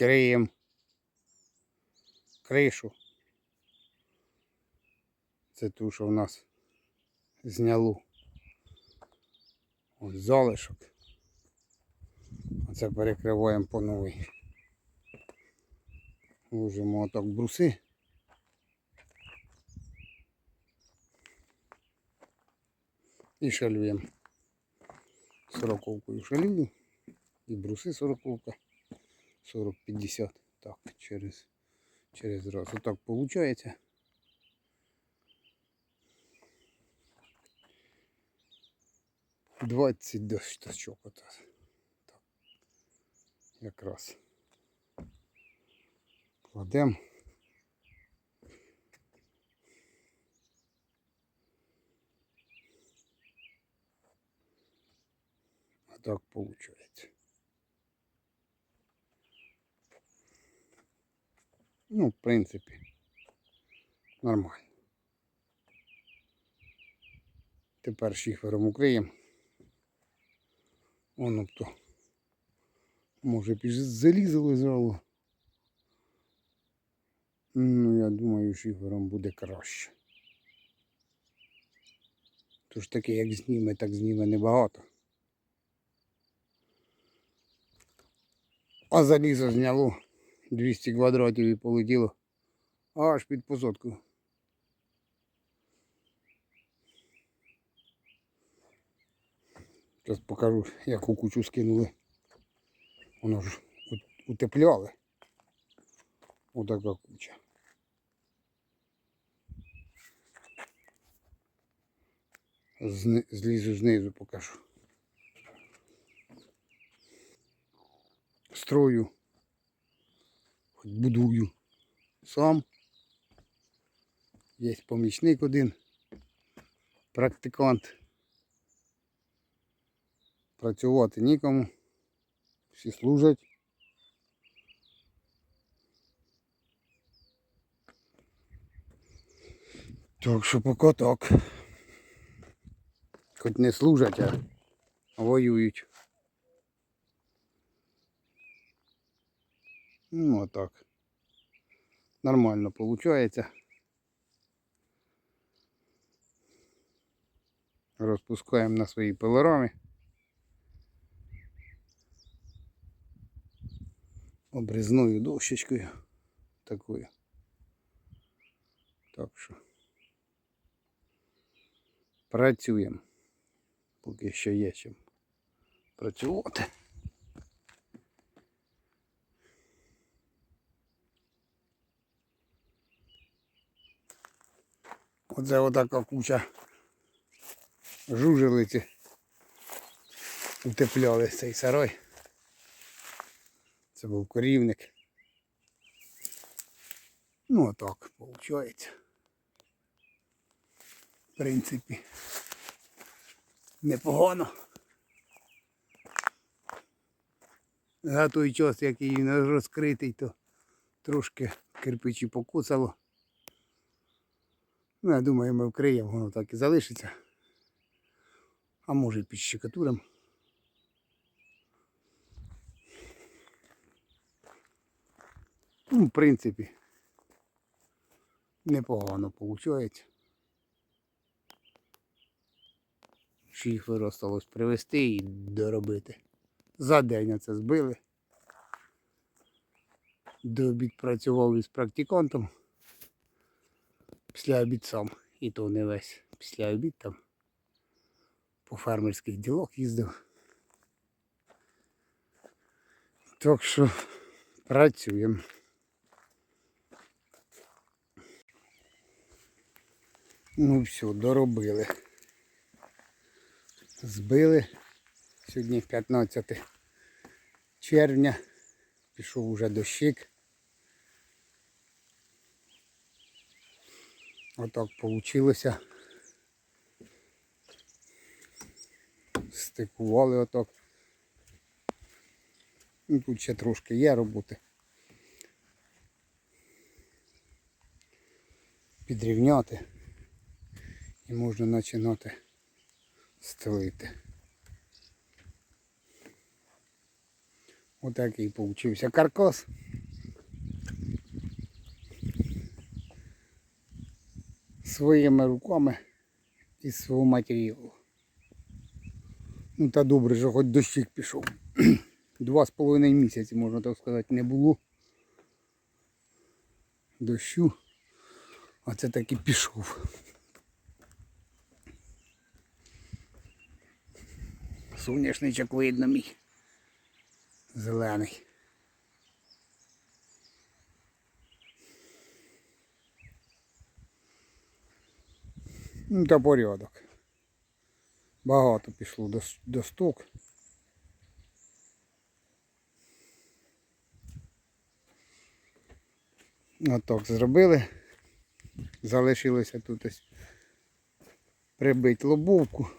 Криємо кришу. Це ту, що в нас зняло. Ось залишок. Оце перекриваємо по новій. Ложимо отак бруси. І шалюємо. Сороковкою шалюю. І бруси сороковка. 40-50. Так, через, через раз. Отак виходить. Двадцять дощочок ото. Так. Якраз. Кладемо. А так виходить. Ну, в принципі, нормально. Тепер шифером укриємо. Воно б то. Може залізо лежало. Ну, я думаю, шифером буде краще. Тож таке, як зніме, так зніме небагато. А залізо зняло 200 квадратів і полетіло аж під посадку. Зараз покажу, як у кучу скинули. Воно ж утепляли. Отака куча. Злізу знизу покажу. Строю. Будую сам. Є помічник один, практикант. Працювати нікому. Всі служать. Так що поки так. Хоч не служать, а воюють. Ну отак. Нормально виходить. Розпускаємо на свої пилорами. Обрізною дощечкою такою. Так що працюємо. Поки що є чим працювати. Оце отака куча жужелиці утепляли цей сарай. Це був корівник. Ну отак виходить. В принципі, непогано. За той час, як її розкритий, то трошки кирпичі покусало. Ну, я думаю, ми вкриємо, воно так і залишиться. А може і під щекатуром. Ну, в принципі, непогано виходить. Шифер осталось привезти і доробити. За день це збили. До обід працював із практикантом. Після обід сам. І то не весь. Після обід там по фермерських ділок їздив. Так що працюємо. Ну все, доробили. Збили. Сьогодні 15 червня. Пішов уже дощик. Отак получилося. Стикували отак. Ну, тут ще трошки є роботи. Підрівняти і можна починати стелити. Отакий получився каркас. Своїми руками із свого матеріалу. Ну та добре, що хоч дощик пішов. Два з половиною місяці, можна так сказати, не було. Дощу. А це таки пішов. Соняшничок видно мій. Зелений. Ну, та порядок. Багато пішло до, до сток. Отак зробили. Залишилося тут ось прибити лобовку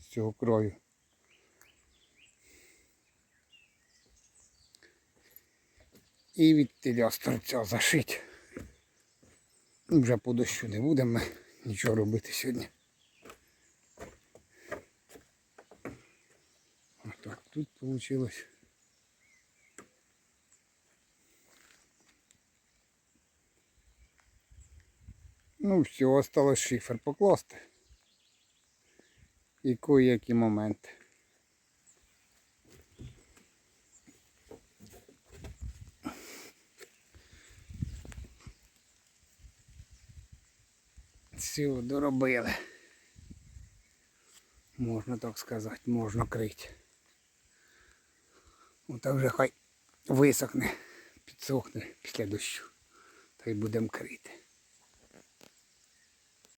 з цього краю. І від теля з торця зашить. Вже по дощу не будемо нічого робити сьогодні. Отак тут вийшло. Ну все, осталось шифер покласти. І кое-які моменти. Все, доробили. Можна так сказати, можна крити. Ота вже хай висохне, підсохне після дощу. Та й будемо крити.